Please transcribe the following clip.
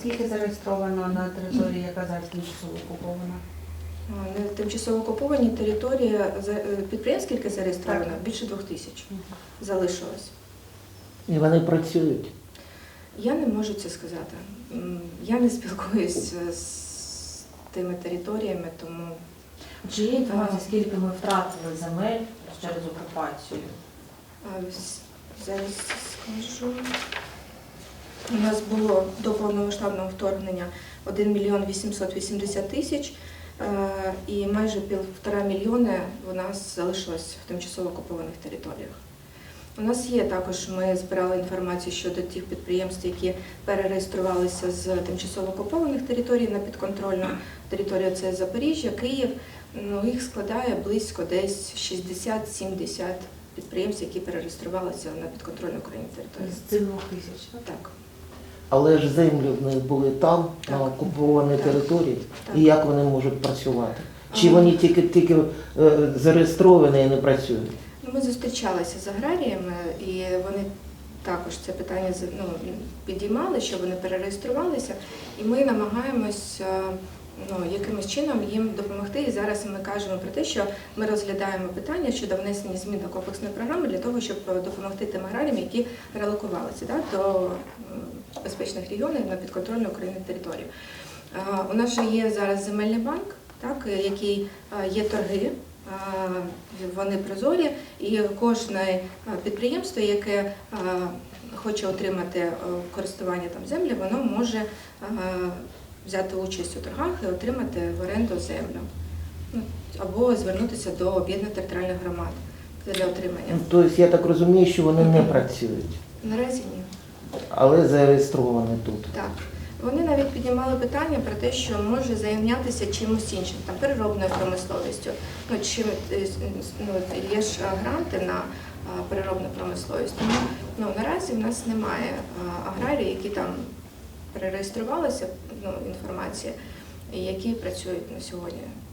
Скільки зареєстровано на території, яка зараз тимчасово окупована? На тимчасово окупованій території е, підприємств скільки зареєстровано? Більше двох тисяч залишилось. І вони працюють. Я не можу це сказати. Я не спілкуюсь е, з тими територіями, тому Чи є інформація, скільки ми втратили земель через окупацію? зараз скажу. У нас було до повномасштабного вторгнення 1 мільйон 880 тисяч, е, і майже півтора мільйони у нас залишилось в тимчасово окупованих територіях. У нас є також, ми збирали інформацію щодо тих підприємств, які перереєструвалися з тимчасово окупованих територій на підконтрольну територію, це Запоріжжя, Київ. Ну, їх складає близько десь 60-70 підприємств, які перереєструвалися на підконтрольну Україні територію. З цих двох тисяч. так? Так. Але ж землі в них були там, на окупованій Так. території. Так. І як вони можуть працювати? Чи ага. вони тільки, тільки е, зареєстровані і не працюють? Ну, Ми зустрічалися з аграріями, і вони також це питання ну, підіймали, що вони перереєструвалися, і ми намагаємось е, ну, якимось чином їм допомогти. І зараз ми кажемо про те, що ми розглядаємо питання щодо внесення змін до комплексної програми для того, щоб допомогти тим аграріям, які релокувалися да, до безпечних регіонів на підконтрольну Україні територію. Е, У нас же є зараз земельний банк, так, е, який е, є торги. е, Вони прозорі, і кожне е, підприємство, яке е, хоче отримати е, користування там землі, воно може е, взяти участь у торгах і отримати в оренду землю. Ну, Або звернутися до об'єднаних територіальних громад для отримання. Ну, Тобто я так розумію, що вони не працюють, Наразі ні. але зареєстровані тут. Так. Вони навіть піднімали питання про те, що може зайнятися чимось іншим, там переробною промисловістю. Ну, чим, е, ну, є ж е, гранти на е, переробну промисловість. Тому ну, наразі в нас немає аграріїв, які там перереєструвалися, ну, інформація, які працюють на сьогодні